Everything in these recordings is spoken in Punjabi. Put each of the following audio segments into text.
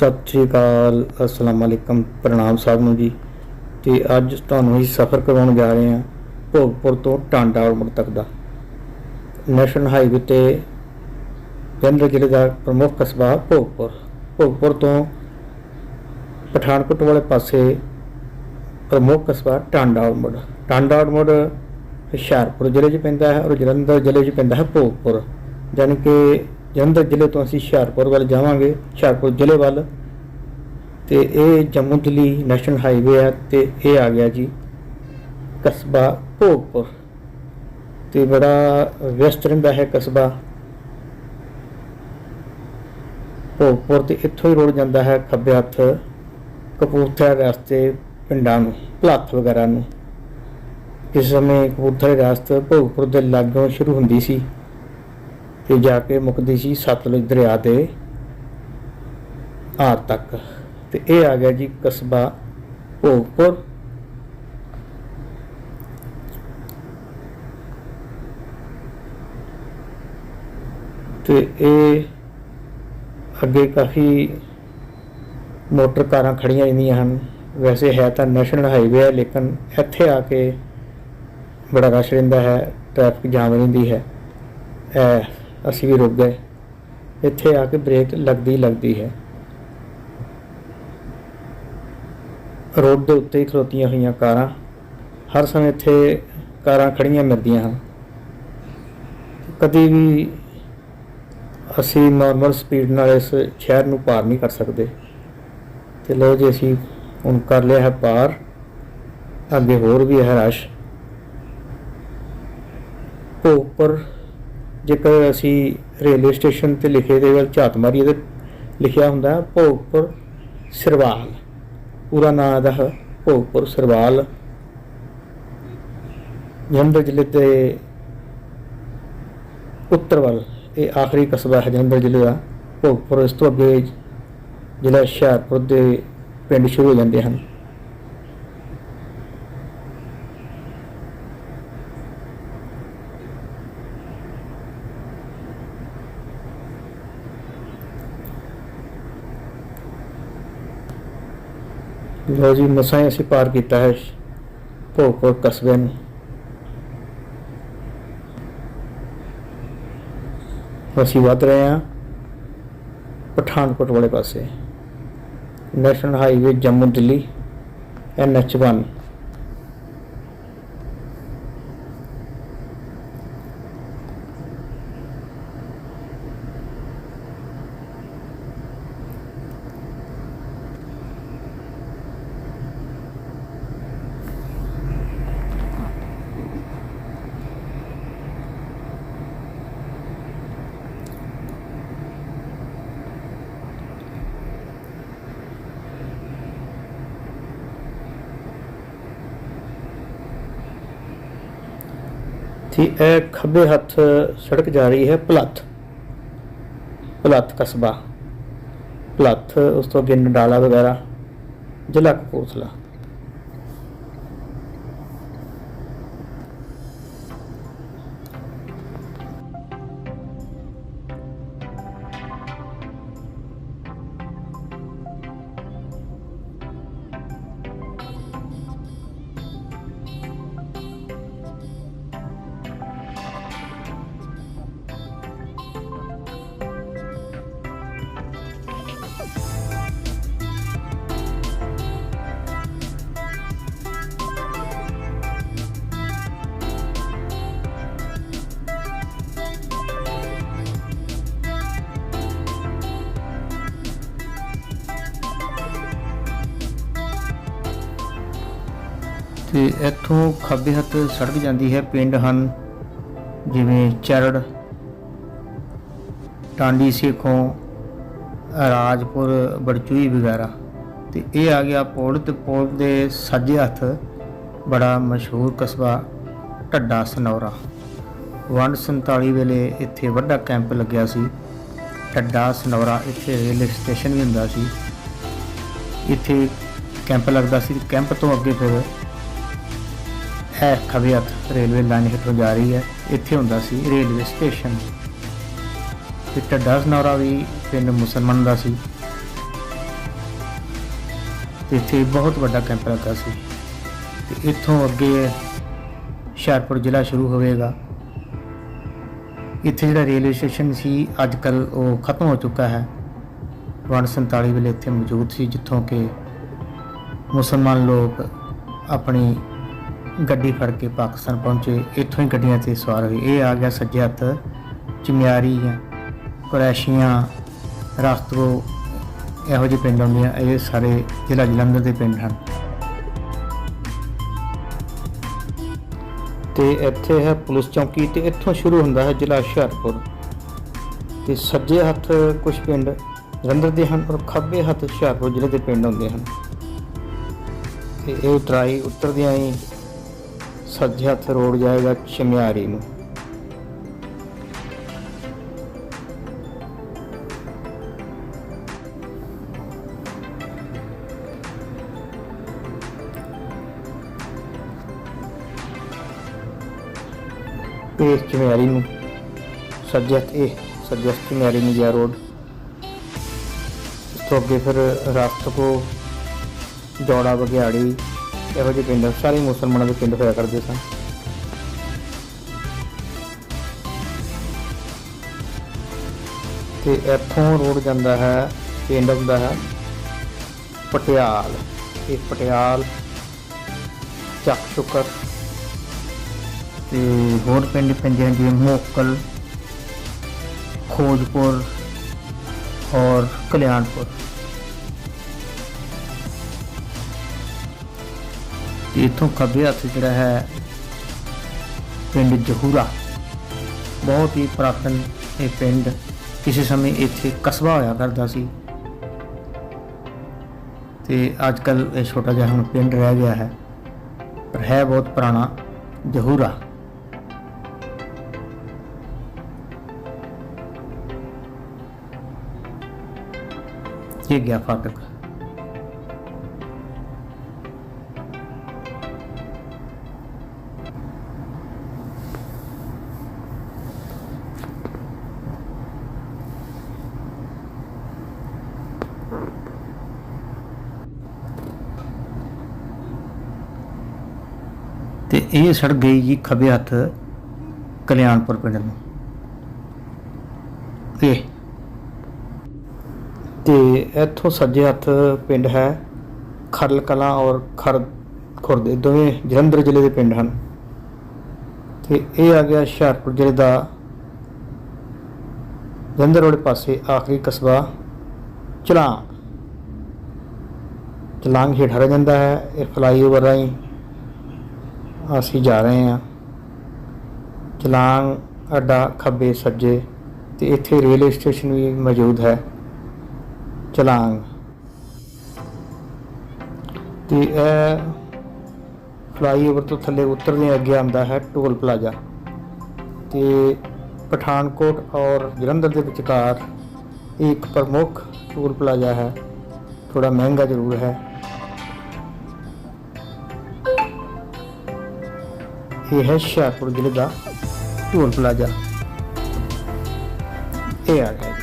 ਸਤਿ ਸ਼੍ਰੀ ਅਕਾਲ, ਅਸਲਾਮ ਅਲੈਕਮ ਪ੍ਰਣਾਮ ਸਾਹਿਬ ਨੂੰ ਜੀ। ਤੇ ਅੱਜ ਤੁਹਾਨੂੰ ਅਸੀਂ ਸਫ਼ਰ ਕਰਵਾਉਣ ਜਾ ਰਹੇ ਹਾਂ ਭੋਗਪੁਰ ਤੋਂ ਟਾਂਡਾ ਰੋਡ ਤੱਕ ਦਾ। ਨੈਸ਼ਨਲ ਹਾਈਵੇ ਤੇ ਜਲੰਧਰ ਜ਼ਿਲ੍ਹੇ ਦਾ ਪ੍ਰਮੁੱਖ ਕਸਬਾ ਭੋਗਪੁਰ। ਭੋਗਪੁਰ ਤੋਂ ਪਠਾਨਕੋਟ ਵਾਲੇ ਪਾਸੇ ਪ੍ਰਮੁੱਖ ਕਸਬਾ ਟਾਂਡਾ ਰੋਡ ਟਾਂਡਾ ਰੋਡ ਹੁਸ਼ਿਆਰਪੁਰ ਜ਼ਿਲ੍ਹੇ 'ਚ ਪੈਂਦਾ ਹੈ ਔਰ ਜਲੰਧਰ ਜ਼ਿਲ੍ਹੇ 'ਚ ਪੈਂਦਾ ਹੈ ਭੋਗਪੁਰ। ਯਾਨੀ ਕਿ ਜਲੰਧਰ ਜ਼ਿਲ੍ਹੇ ਤੋਂ ਅਸੀਂ ਹੁਸ਼ਿਆਰਪੁਰ ਵੱਲ ਜਾਵਾਂਗੇ, ਹੁਸ਼ਿਆਰਪੁਰ ਜ਼ਿਲ੍ਹੇ ਵੱਲ। ਤੇ ਇਹ ਜੰਮੂ ਦਿੱਲੀ ਨੈਸ਼ਨਲ ਹਾਈਵੇ ਹੈ ਤੇ ਇਹ ਆ ਗਿਆ ਜੀ ਕਸਬਾ ਭੋਗਪੁਰ। ਤੇ ਬੜਾ ਵਿਅਸਤ ਰਹਿੰਦਾ ਹੈ ਕਸਬਾ। ਭੋਗਪੁਰ ਤੇ ਇੱਥੋਂ ਹੀ ਰੋਡ ਜਾਂਦਾ ਹੈ ਖੱਬੇ ਹੱਥ ਕਪੂਰਥਲਾ ਰਸਤੇ ਪਿੰਡਾਂ ਨੂੰ ਭਲਾਤ ਵਗੈਰਾ ਨੂੰ। ਇਸ ਸਮੇਂ ਕਪੂਰਥਲਾ ਰਸਤੇ ਭੋਗਪੁਰ ਦੇ ਲਾਗੋਂ ਸ਼ੁਰੂ ਹੁੰਦੀ ਸੀ। ਤੇ ਜਾ ਕੇ ਮੁੱਕਦੀ ਸੀ ਸਤਲੁਜ ਦਰਿਆ ਦੇ ਆਰ ਤੱਕ। ਤੇ ਇਹ ਆ ਗਿਆ ਜੀ ਕਸਬਾ ਭੋਗਪੁਰ। ਤੇ ਇਹ ਅੱਗੇ ਕਾਫੀ ਮੋਟਰ ਕਾਰਾਂ ਖੜੀਆਂ ਰਹਿੰਦੀਆਂ ਹਨ। ਵੈਸੇ ਹੈ ਤਾਂ ਨੈਸ਼ਨਲ ਹਾਈਵੇ ਹੈ, ਲੇਕਿਨ ਇੱਥੇ ਆ ਕੇ ਬੜਾ ਰਸ਼ ਰਹਿੰਦਾ ਹੈ, ਟ੍ਰੈਫਿਕ ਜਾਮ ਰਹਿੰਦੀ ਹੈ। ਇਹ ਅਸੀਂ ਵੀ ਰੁਕ ਗਏ। ਇੱਥੇ ਆ ਕੇ ਬ੍ਰੇਕ ਲੱਗਦੀ ਲੱਗਦੀ ਹੈ। ਰੋਡ ਦੇ ਉੱਤੇ ਹੀ ਖਲੋਤੀਆਂ ਹੋਈਆਂ ਕਾਰਾਂ। ਹਰ ਸਮੇਂ ਇੱਥੇ ਕਾਰਾਂ ਖੜੀਆਂ ਮਿਲਦੀਆਂ ਹਨ। ਕਦੀ ਵੀ ਅਸੀਂ ਨਾਰਮਲ ਸਪੀਡ ਨਾਲ ਇਸ ਸ਼ਹਿਰ ਨੂੰ ਪਾਰ ਨਹੀਂ ਕਰ ਸਕਦੇ। ਤੇ ਲੋ ਜੀ, ਅਸੀਂ ਹੁਣ ਕਰ ਲਿਆ ਹੈ ਪਾਰ। ਅੱਗੇ ਹੋਰ ਵੀ ਹੈ ਰਸ਼। ਉੱਪਰ ਜੇਕਰ ਅਸੀਂ ਰੇਲਵੇ ਸਟੇਸ਼ਨ ਤੇ ਲਿਖੇ ਦੇ ਵੱਲ ਝਾਤ ਮਾਰੀਏ ਤੇ ਲਿਖਿਆ ਹੁੰਦਾ ਭੋਗਪੁਰ ਸਰਵਾਲ। ਪੂਰਾ ਨਾਮ ਦਾ ਹੈ, ਭੋਗਪੁਰ ਸਰਵਾਲ। ਜਲੰਧਰ ਜ਼ਿਲ੍ਹੇ ਦੇ ਉੱਤਰ ਵੱਲ ਇਹ ਆਖਰੀ ਕਸਬਾ ਹੈ ਜਲੰਧਰ ਜ਼ਿਲ੍ਹੇ ਦਾ। ਭੋਗਪੁਰ ਇਸ ਤੋਂ ਅੱਗੇ ਜ਼ਿਲ੍ਹਾ ਹੁਸ਼ਿਆਰਪੁਰ ਦੇ ਪਿੰਡ ਸ਼ੁਰੂ ਹੋ ਜਾਂਦੇ ਹਨ। ਲੋ ਜੀ, ਮਸਾਂ ਹੀ ਅਸੀਂ ਪਾਰ ਕੀਤਾ ਹੈ। ਭੋਗਪੁਰ ਕਸਬੇ ਨੂੰ। ਅਸੀਂ ਵੱਧ ਰਹੇ ਹਾਂ ਪਠਾਨਕੋਟ ਵਾਲੇ ਪਾਸੇ। National highway Jammu Delhi NH1 ਤੇ ਇਹ ਖੱਬੇ ਹੱਥ ਸੜਕ ਜਾ ਰਹੀ ਹੈ ਭਲੱਥ ਭਲੱਥ ਕਸਬਾ ਭਲੱਥ ਉਸ ਤੋਂ ਅੱਗੇ ਨਡਾਲਾ ਵਗੈਰਾ ਜ਼ਿਲ੍ਹਾ ਕਪੂਰਥਲਾ ਤੇ ਇੱਥੋਂ ਖੱਬੇ ਹੱਥ ਸੜਕ ਜਾਂਦੀ ਹੈ, ਪਿੰਡ ਹਨ, ਜਿਵੇਂ ਚਰੜ, ਟਾਂਡੀ ਸੇਖੋਂ, ਰਾਜਪੁਰ ਬੜਚੂਈ ਵਗੈਰਾ। ਤੇ ਇਹ ਆ ਗਿਆ ਪੁਲ ਤੇ ਪੁਲ ਦੇ ਸੱਜੇ ਹੱਥ ਬੜਾ ਮਸ਼ਹੂਰ ਕਸਬਾ ਢੱਡਾ ਸਨੌਰਾ। ਵੰਡ 47 ਵੇਲੇ ਇੱਥੇ ਵੱਡਾ ਕੈਂਪ ਲੱਗਿਆ ਸੀ। ਢੱਡਾ ਸਨੌਰਾ ਇੱਥੇ ਰੇਲਵੇ ਸਟੇਸ਼ਨ ਵੀ ਹੁੰਦਾ ਸੀ। ਇੱਥੇ ਕੈਂਪ ਲੱਗਦਾ ਸੀ। ਕੈਂਪ ਤੋਂ ਅੱਗੇ ਫਿਰ ਹੈ ਖੱਬੇ ਹੱਥ ਰੇਲਵੇ ਲਾਈਨ ਹੇਠੋਂ ਜਾ ਰਹੀ ਹੈ। ਇੱਥੇ ਹੁੰਦਾ ਸੀ ਰੇਲਵੇ ਸਟੇਸ਼ਨ। ਤੇ ਢੱਡਾ ਸਨੌਰਾ ਵੀ ਪਿੰਡ ਮੁਸਲਮਾਨ ਦਾ ਸੀ। ਤੇ ਇੱਥੇ ਬਹੁਤ ਵੱਡਾ ਕੈਂਪ ਲੱਗਾ ਸੀ। ਤੇ ਇੱਥੋਂ ਅੱਗੇ ਹੁਸ਼ਿਆਰਪੁਰ ਜ਼ਿਲ੍ਹਾ ਸ਼ੁਰੂ ਹੋਵੇਗਾ। ਇੱਥੇ ਜਿਹੜਾ ਰੇਲਵੇ ਸਟੇਸ਼ਨ ਸੀ, ਅੱਜ ਕੱਲ ਉਹ ਖਤਮ ਹੋ ਚੁੱਕਾ ਹੈ। ਵਨ 47 ਵੇਲੇ ਇੱਥੇ ਮੌਜੂਦ ਸੀ, ਜਿੱਥੋਂ ਕਿ ਮੁਸਲਮਾਨ ਲੋਕ ਆਪਣੀ ਗੱਡੀ ਫੜ ਕੇ ਪਾਕਿਸਤਾਨ ਪਹੁੰਚੇ। ਇੱਥੋਂ ਹੀ ਗੱਡੀਆਂ ਤੇ ਸਵਾਰ ਹੋਏ। ਇਹ ਆ ਗਿਆ ਸੱਜੇ ਹੱਥ, ਚਮਿਆਰੀ ਕੁਰੈਸ਼ੀਆਂ, ਰਾਸਤਰੋ ਇਹੋ ਜਿਹੇ ਪਿੰਡ ਹੁੰਦੇ ਆ। ਇਹ ਸਾਰੇ ਜ਼ਿਲ੍ਹਾ ਜਲੰਧਰ ਦੇ ਪਿੰਡ ਹਨ। ਤੇ ਇੱਥੇ ਹੈ ਪੁਲਿਸ ਚੌਕੀ ਤੇ ਇੱਥੋਂ ਸ਼ੁਰੂ ਹੁੰਦਾ ਹੈ ਜ਼ਿਲ੍ਹਾ ਹੁਸ਼ਿਆਰਪੁਰ। ਤੇ ਸੱਜੇ ਹੱਥ ਕੁਝ ਪਿੰਡ ਜਲੰਧਰ ਦੇ ਹਨ ਔਰ ਖੱਬੇ ਹੱਥ ਹੁਸ਼ਿਆਰਪੁਰ ਜ਼ਿਲ੍ਹੇ ਦੇ ਪਿੰਡ ਹੁੰਦੇ ਹਨ। ਤੇ ਇਹ ਟਰਾਈ ਉੱਤਰਦਿਆਂ ਹੀ ਸੱਜੇ ਹੱਥ ਰੋਡ ਜਾਏਗਾ ਚਮਿਆਰੀ ਨੂੰ। ਇਹ ਚਮਿਆਰੀ ਨੂੰ ਸੱਜੇ ਹੱਥ, ਇਹ ਸੱਜੇ ਹੱਥ ਚਮਿਆਰੀ ਨੂੰ ਗਿਆ ਰੋਡ ਇਸ ਤੋਂ ਅੱਗੇ ਫਿਰ ਰਾਸਤਕੋ ਜੋੜਾ ਬਗਿਆੜੀ ਇਹੋ ਜਿਹੇ ਪਿੰਡ, ਸਾਰੇ ਮੁਸਲਮਾਨਾਂ ਦੇ ਪਿੰਡ ਹੋਇਆ ਕਰਦੇ ਸਨ। ਤੇ ਇੱਥੋਂ ਰੋਡ ਜਾਂਦਾ ਹੈ, ਪਿੰਡ ਹੁੰਦਾ ਹੈ ਪਟਿਆਲ। ਇਹ ਪਟਿਆਲ ਚੱਕ ਸ਼ੁਕਰ ਤੇ ਹੋਰ ਪਿੰਡ ਪੈਂਦੇ ਹਨ ਜਿਵੇਂ ਮੋਕਲ, ਖੋਜਪੁਰ ਔਰ ਕਲਿਆਣਪੁਰ। ਤੇ ਇੱਥੋਂ ਖੱਬੇ ਹੱਥ ਜਿਹੜਾ ਹੈ ਪਿੰਡ ਜਹੂਰਾ ਬਹੁਤ ਹੀ ਪ੍ਰਾਤਨ ਇਹ ਪਿੰਡ ਕਿਸੇ ਸਮੇਂ ਇੱਥੇ ਕਸਬਾ ਹੋਇਆ ਕਰਦਾ ਸੀ ਤੇ ਅੱਜ ਕੱਲ ਇਹ ਛੋਟਾ ਜਿਹਾ ਹੁਣ ਪਿੰਡ ਰਹਿ ਗਿਆ ਹੈ ਪਰ ਹੈ ਬਹੁਤ ਪੁਰਾਣਾ ਜਹੂਰਾ ਇਹ ਗਿਆ ਫਾਟਕ ਤੇ ਇਹ ਸੜਕ ਗਈ ਜੀ ਖੱਬੇ ਹੱਥ ਕਲਿਆਣਪੁਰ ਪਿੰਡ ਨੂੰ। ਇਹ। ਤੇ ਇੱਥੋਂ ਸੱਜੇ ਹੱਥ ਪਿੰਡ ਹੈ, ਖਰਲ ਕਲਾਂ ਔਰ ਖਰ ਖੁਰਦੇ ਦੋਵੇਂ ਜਲੰਧਰ ਜ਼ਿਲ੍ਹੇ ਦੇ ਪਿੰਡ ਹਨ। ਤੇ ਇਹ ਆ ਗਿਆ ਹੁਸ਼ਿਆਰਪੁਰ ਜ਼ਿਲ੍ਹੇ ਦਾ ਜਲੰਧਰ ਵਾਲੇ ਪਾਸੇ ਆਖਰੀ ਕਸਬਾ, ਚਲਾਂਗ। ਚਲਾਂਗ ਹੇਠ ਹਰ ਜਾਂਦਾ ਹੈ, ਇਹ ਫਲਾਈਓਵਰ ਰਾਹੀਂ। ਅਸੀਂ ਜਾ ਰਹੇ ਹਾਂ। ਚਲਾਂਗ ਅੱਡਾ, ਖੱਬੇ, ਸੱਜੇ ਤੇ ਇੱਥੇ ਰੇਲਵੇ ਸਟੇਸ਼ਨ ਵੀ ਮੌਜੂਦ ਹੈ। ਚਲਾਂਗ ਤੇ ਇਹ ਫਲਾਈਓਵਰ ਤੋਂ ਥੱਲੇ ਉਤਰਦੇ ਅੱਗੇ ਆਉਂਦਾ ਹੈ ਟੋਲ ਪਲਾਜ਼ਾ। ਤੇ ਪਠਾਨਕੋਟ ਔਰ ਜਲੰਧਰ ਦੇ ਵਿਚਕਾਰ ਇਹ ਇੱਕ ਪ੍ਰਮੁੱਖ ਟੋਲ ਪਲਾਜ਼ਾ ਹੈ। ਥੋੜਾ ਮਹਿੰਗਾ ਜ਼ਰੂਰ ਹੈ। ਇਹ ਹੈ ਹੁਸ਼ਿਆਰਪੁਰ ਜ਼ਿਲ੍ਹੇ ਦਾ ਟੋਲ ਪਲਾਜ਼ਾ। ਇਹ ਆ ਗਿਆ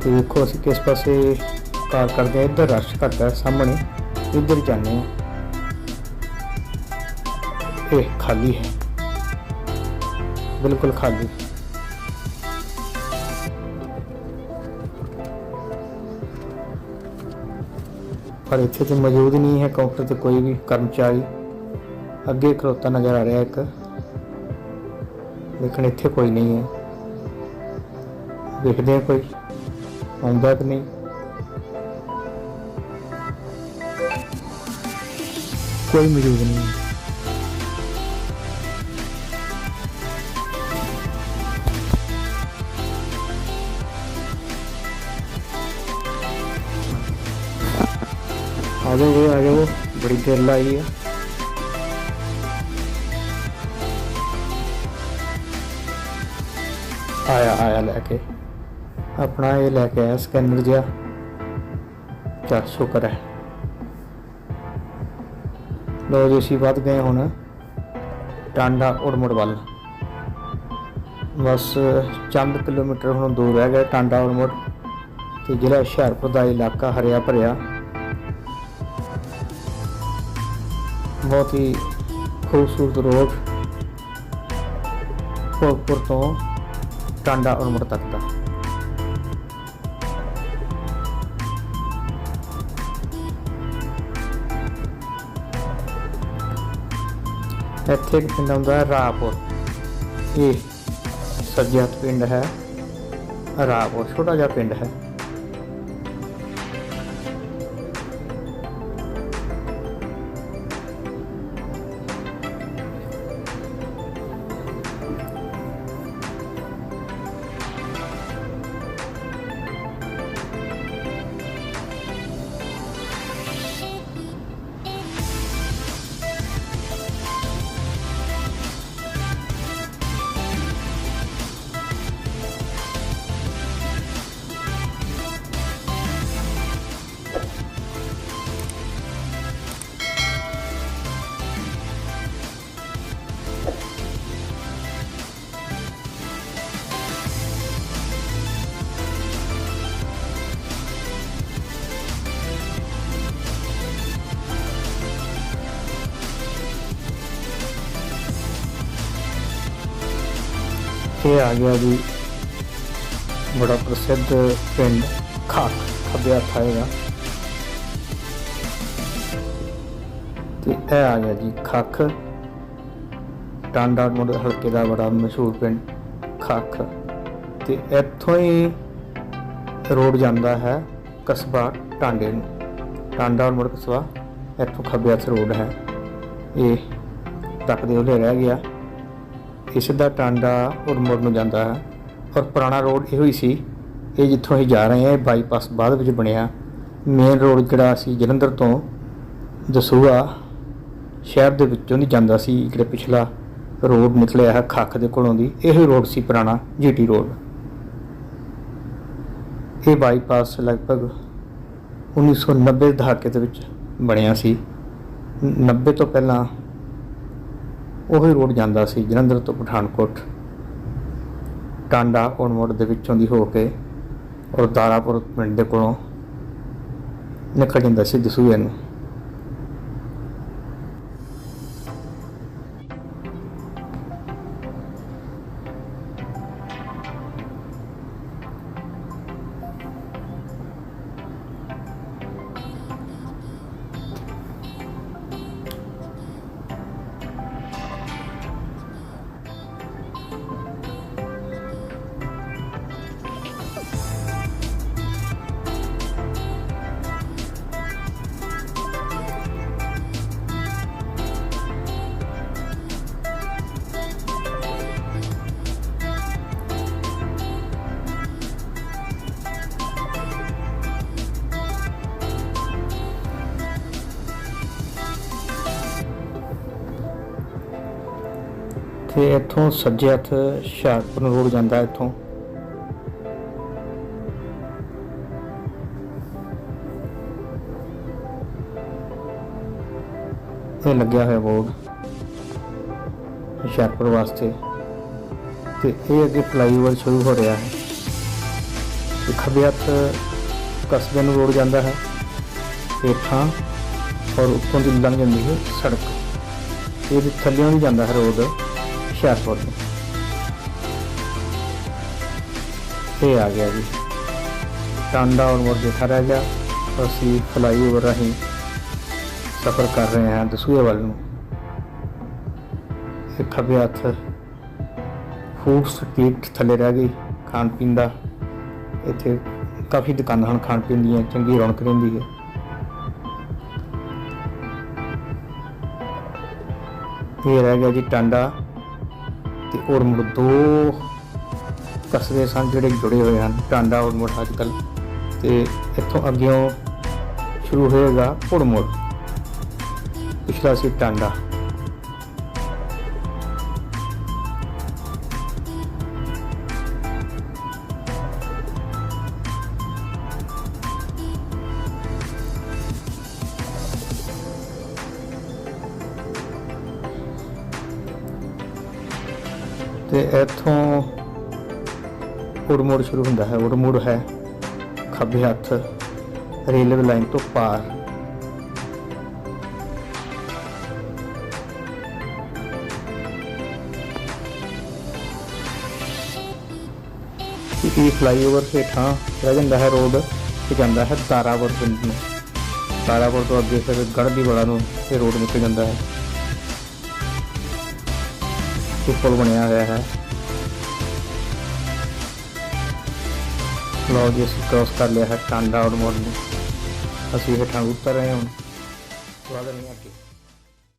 ਤੇ ਦੇਖੋ ਅਸੀਂ ਕਿਸ ਪਾਸੇ ਕਾਰ ਕਰਦੇ ਹਾਂ। ਇੱਧਰ ਰਸ਼ ਘੱਟ ਸਾਹਮਣੇ, ਇੱਧਰ ਜਾਂਦੇ ਹਾਂ। ਇਹ ਖਾਲੀ ਹੈ। ਬਿਲਕੁਲ ਖਾਲੀ। ਪਰ ਇੱਥੇ ਤੇ ਮੌਜੂਦ ਨਹੀਂ ਹੈ ਕਾਊਂਟਰ ਤੇ ਕੋਈ ਵੀ ਕਰਮਚਾਰੀ। ਅੱਗੇ ਖਲੋਤਾ ਨਜ਼ਰ ਆ ਰਿਹਾ ਇੱਕ। ਲੇਕਿਨ ਇੱਥੇ ਕੋਈ ਨਹੀਂ ਹੈ। ਦੇਖਦੇ ਹਾਂ ਕੋਈ ਆਉਂਦਾ ਕਿ ਨਹੀਂ। ਕੋਈ ਮੌਜੂਦ ਨਹੀਂ ਹੈ। ਆ ਜਾਓ ਆ ਜਾਓ। ਬੜੀ ਦੇਰ ਲਾਈ ਹੈ ਆਇਆ ਆਇਆ ਲੈ ਕੇ। ਆਪਣਾ ਇਹ ਲੈ ਕੇ ਆਇਆ ਸਕੈਨਰ ਜਿਆ ਚੱਲ, ਸ਼ੁਕਰ ਹੈ। ਲੋ ਜੀ, ਅਸੀਂ ਵੱਧ ਗਏ ਹੁਣ। ਟਾਂਡਾ, ਉੜਮੜ ਵੱਲ। ਬਸ ਚੰਦ ਕਿਲੋਮੀਟਰ ਹੁਣ ਦੂਰ ਰਹਿ ਗਿਆ, ਟਾਂਡਾ, ਉੜਮੜ। ਤੇ ਜ਼ਿਲ੍ਹਾ ਹੁਸ਼ਿਆਰਪੁਰ ਦਾ ਇਲਾਕਾ ਹਰਿਆ ਭਰਿਆ। ਬਹੁਤ ਹੀ ਖੂਬਸੂਰਤ ਰੋਡ ਭੋਗਪੁਰ ਤੋਂ ਟਾਂਡਾ ਉਮਰ ਤੱਕ ਦਾ। ਇੱਥੇ ਇੱਕ ਪਿੰਡ ਆਉਂਦਾ ਹੈ ਰਾਪੁਰ ਇਹ ਸੱਜਿਆ ਪਿੰਡ ਹੈ। ਰਾਪੁਰ ਛੋਟਾ ਜਿਹਾ ਪਿੰਡ ਹੈ। ਇਹ ਆ ਗਿਆ ਜੀ। ਬੜਾ ਪ੍ਰਸਿੱਧ ਪਿੰਡ ਖਾਕ ਖੱਬੇ ਹੱਥ ਆਏਗਾ ਤੇ ਇਹ ਆ ਗਿਆ ਜੀ ਖੱਖ। ਟਾਂਡਾ ਮੁੰਡ ਹਲਕੇ ਦਾ ਬੜਾ ਮਸ਼ਹੂਰ ਪਿੰਡ ਖੱਖ। ਤੇ ਇੱਥੋਂ ਹੀ ਰੋਡ ਜਾਂਦਾ ਹੈ ਕਸਬਾ ਟਾਂਡੇ ਨੂੰ। ਟਾਂਡਾ ਮੁੰਡ ਕਸਬਾ ਇੱਥੋਂ ਖੱਬੇ ਹੱਥ ਰੋਡ ਹੈ। ਇਹ ਤੱਕ ਦੇ ਰਹਿ ਗਿਆ। ਇਸ ਦਾ ਟਾਂਡਾ ਉਰਮੁਰ ਨੂੰ ਜਾਂਦਾ ਹੈ। ਔਰ ਪੁਰਾਣਾ ਰੋਡ ਇਹੋ ਹੀ ਸੀ। ਇਹ ਜਿੱਥੋਂ ਅਸੀਂ ਜਾ ਰਹੇ ਹਾਂ, ਇਹ ਬਾਈਪਾਸ ਬਾਅਦ ਵਿੱਚ ਬਣਿਆ। ਮੇਨ ਰੋਡ ਜਿਹੜਾ ਸੀ ਜਲੰਧਰ ਤੋਂ ਦਸੂਆ ਸ਼ਹਿਰ ਦੇ ਵਿੱਚੋਂ ਨਹੀਂ ਜਾਂਦਾ ਸੀ, ਜਿਹੜਾ ਪਿਛਲਾ ਰੋਡ ਨਿਕਲਿਆ ਹੈ ਖੱਖ ਦੇ ਕੋਲੋਂ ਦੀ। ਇਹ ਰੋਡ ਸੀ ਪੁਰਾਣਾ ਜੀਟੀ ਰੋਡ। ਇਹ ਬਾਈਪਾਸ ਲਗਭਗ 1990 ਦੇ ਦਹਾਕੇ ਦੇ ਵਿੱਚ ਬਣਿਆ ਸੀ। 90 ਤੋਂ ਪਹਿਲਾਂ ਉਹੀ ਰੋਡ ਜਾਂਦਾ ਸੀ, ਜਲੰਧਰ ਤੋਂ ਪਠਾਨਕੋਟ। ਟਾਂਡਾ ਔਨਵਰਡ ਦੇ ਵਿੱਚੋਂ ਦੀ ਹੋ ਕੇ ਔਰ ਦਾਰਾਪੁਰ ਪਿੰਡ ਦੇ ਕੋਲੋਂ ਨਿਕਲ ਜਾਂਦਾ ਸੀ ਦਸੂਏ ਨੂੰ। ਤੇ ਇੱਥੋਂ ਸੱਜੇ ਹੱਥ ਹੁਸ਼ਿਆਰਪੁਰ ਨੂੰ ਰੋਡ ਜਾਂਦਾ ਇੱਥੋਂ। ਇਹ ਲੱਗਿਆ ਹੋਇਆ ਬੋਰਡ ਹੁਸ਼ਿਆਰਪੁਰ ਵਾਸਤੇ। ਤੇ ਇਹ ਅੱਗੇ ਫਲਾਈਓਵਰ ਸ਼ੁਰੂ ਹੋ ਰਿਹਾ ਹੈ। ਖੱਬੇ ਹੱਥ ਕਸਬੇ ਨੂੰ ਰੋਡ ਜਾਂਦਾ ਹੈ। ਹੇਠਾਂ ਔਰ ਉੱਤੋਂ ਦੀ ਲੰਘ ਜਾਂਦੀ ਹੈ ਸੜਕ। ਇਹਦੇ ਥੱਲੇ ਨਹੀਂ ਜਾਂਦਾ ਹੈ ਰੋਡ। ਹੁਸ਼ਿਆਰਪੁਰ ਨੂੰ ਇਹ ਆ ਗਿਆ ਜੀ। ਟਾਂਡਾ ਔਰ ਮੋੜ ਦੇਖਾ ਰਹਿ ਗਿਆ। ਅਸੀਂ ਫਲਾਈਓਵਰ ਰਾਹੀਂ ਸਫ਼ਰ ਕਰ ਰਹੇ ਹਾਂ ਦਸੂਏ ਵੱਲ ਨੂੰ। ਇਹ ਖੱਬੇ ਹੱਥ ਫੂਡ ਸਟਰੀਟ ਥੱਲੇ ਰਹਿ ਗਈ ਖਾਣ ਪੀਣ ਦਾ। ਇੱਥੇ ਕਾਫੀ ਦੁਕਾਨਾਂ ਹਨ ਖਾਣ ਪੀਣ ਦੀਆਂ, ਚੰਗੀ ਰੌਣਕ ਰਹਿੰਦੀ ਹੈ। ਇਹ ਰਹਿ ਗਿਆ ਜੀ ਟਾਂਡਾ। ਤੇ ਔਰ ਮੁੜ ਦੋ ਕਸਬੇ ਸਨ ਜਿਹੜੇ ਜੁੜੇ ਹੋਏ ਹਨ, ਟਾਂਡਾ ਔਰਮੁੜ ਅੱਜ ਕੱਲ ਤੇ ਇੱਥੋਂ ਅੱਗਿਓਂ ਸ਼ੁਰੂ ਹੋਏਗਾ ਪੁੜਮੁੜ, ਪਿਛਲਾ ਸੀ ਟਾਂਡਾ। ਤੇ ਇੱਥੋਂ ਉੜਮੁੜ ਸ਼ੁਰੂ ਹੁੰਦਾ ਹੈ, ਉੜਮੁੜ ਹੈ ਖੱਬੇ ਹੱਥ, ਰੇਲਵੇ ਲਾਈਨ ਤੋਂ ਪਾਰ। ਇਹ ਫਲਾਈਓਵਰ ਹੇਠਾਂ ਰਹਿ ਜਾਂਦਾ ਹੈ ਰੋਡ ਤੇ ਜਾਂਦਾ ਹੈ ਦਾਰਾਵਰ ਪਿੰਡ ਨੂੰ। ਦਾਰਾਵਰ ਤੋਂ ਅੱਗੇ ਫਿਰ ਗੜ੍ਹ ਦੀ ਨੂੰ ਇਹ ਰੋਡ ਨਿਕਲ ਜਾਂਦਾ ਹੈ। ਪੁਲ ਬਣਿਆ ਹੋਇਆ ਹੈ। ਲਓ ਜੀ, ਅਸੀਂ ਕ੍ਰੋਸ ਕਰ ਲਿਆ ਹੈ ਟਾਂਡਾ ਔਰ ਮੋੜ ਨੂੰ ਅਸੀਂ ਹੇਠਾਂ ਉਤਰ ਰਹੇ ਹਾਂ ਹੁਣ। ਸਵਾਗਤ ਨਹੀਂ ਅੱਗੇ।